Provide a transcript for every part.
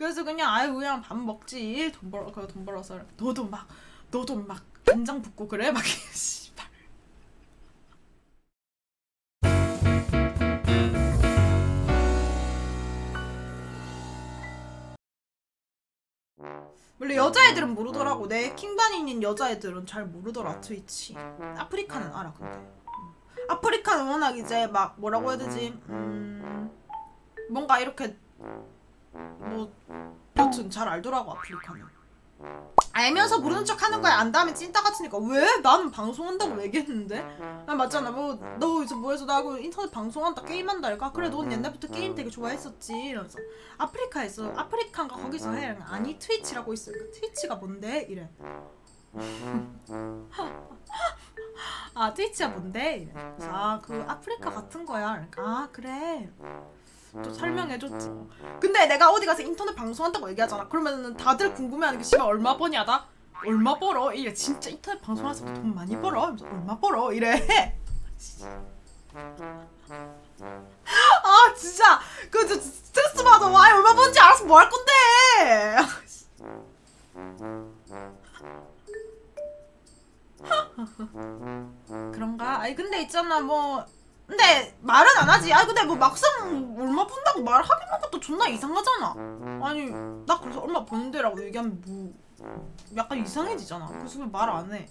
그래서 그냥 아유 그냥 밥 먹지. 돈 벌어 그돈 벌어서 너도 막 너도 막 간장 붓고 그래? 막 씨발. 원래 여자애들은 모르더라고. 내 킹반인인 여자애들은 잘 모르더라 트위치. 아프리카는 알아 근데. 음. 아프리카는 워낙 이제 막 뭐라고 해야 되지? 음. 뭔가 이렇게 뭐 여튼 잘 알더라고 아프리카는. 알면서 모르는 척 하는 거야. 안 다음에 찐따 같으니까. 왜? 나는 방송한다고 얘기했는데. 아 맞잖아. 뭐 너 이제 뭐해서 나하고 인터넷 방송한다 게임한다 할까 그래 넌 옛날부터 게임 되게 좋아했었지 이러면서. 아프리카에서 아프리카인가 거기서 해. 아니 트위치라고 있어 그러니까 트위치가 뭔데? 이래. 아 트위치가 뭔데? 이래. 그래서 아그 아프리카 같은 거야. 그러니까 아 그래 또 설명해줬지 근데 내가 어디 가서 인터넷 방송한다고 얘기하잖아. 그러면은 다들 궁금해하는 게 씨발 얼마 버냐다? 얼마 벌어? 이래. 진짜 인터넷 방송해서 돈 많이 벌어? 이러면서 얼마 벌어? 이래. 아 진짜. 그 저, 스트레스 받아 와 얼마 버는지 알아서 뭐 할 건데. 그런가? 아니 근데 있잖아. 뭐 근데 말은 안 하지. 아니 근데 뭐 막상 얼마 번다고 말하기만 것도 존나 이상하잖아. 아니 나 그래서 얼마 버는데라고 얘기하면 뭐 약간 이상해지잖아. 그래서 왜 말 안 해?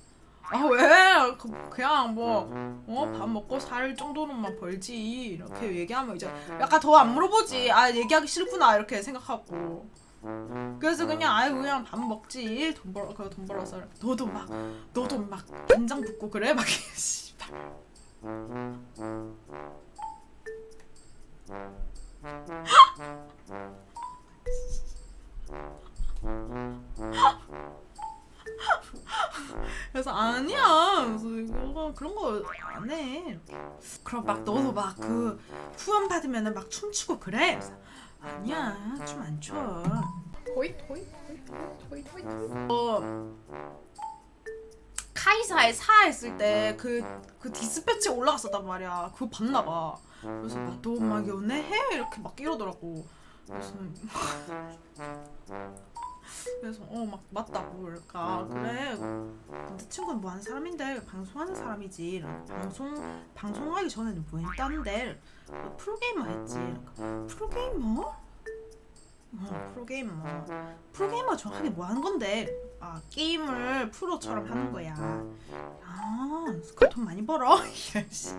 아 왜? 그, 그냥 뭐어밥 먹고 살 정도로만 벌지 이렇게 얘기하면 이제 약간 더 안 물어보지. 아 얘기하기 싫구나 이렇게 생각하고. 그래서 그냥 아유 그냥 밥 먹지 돈 벌어 그돈 벌어서 너도 막 너도 막 간장 붓고 그래 막 씨발. 그래서 아니야. 그래서 이거 그런 거 안 해. 그럼 막 너도 막 그 후원 받으면은 막 춤추고 그래. 그래서 아니야 춤 안 춰. 호잇 호잇 호잇 호잇 호잇 어, 카이사에 사 했을 때 그 그 디스패치 올라갔었단 말이야. 그거 봤나 봐. 그래서 막 너 막 연애해? 이렇게 막 이러더라고. 그래서 그래서 어 막 맞다고 그러니까? 그래. 내 친구는 뭐 하는 사람인데? 방송하는 사람이지. 방송 방송하기 전에는 뭐 했다는데? 너 프로게이머 했지. 프로게이머? 어 프로게이머. 프로게이머 정확하게 뭐 하는 건데? 아 게임을 프로처럼 하는 거야. 아 그돈 많이 벌어? 이런 씨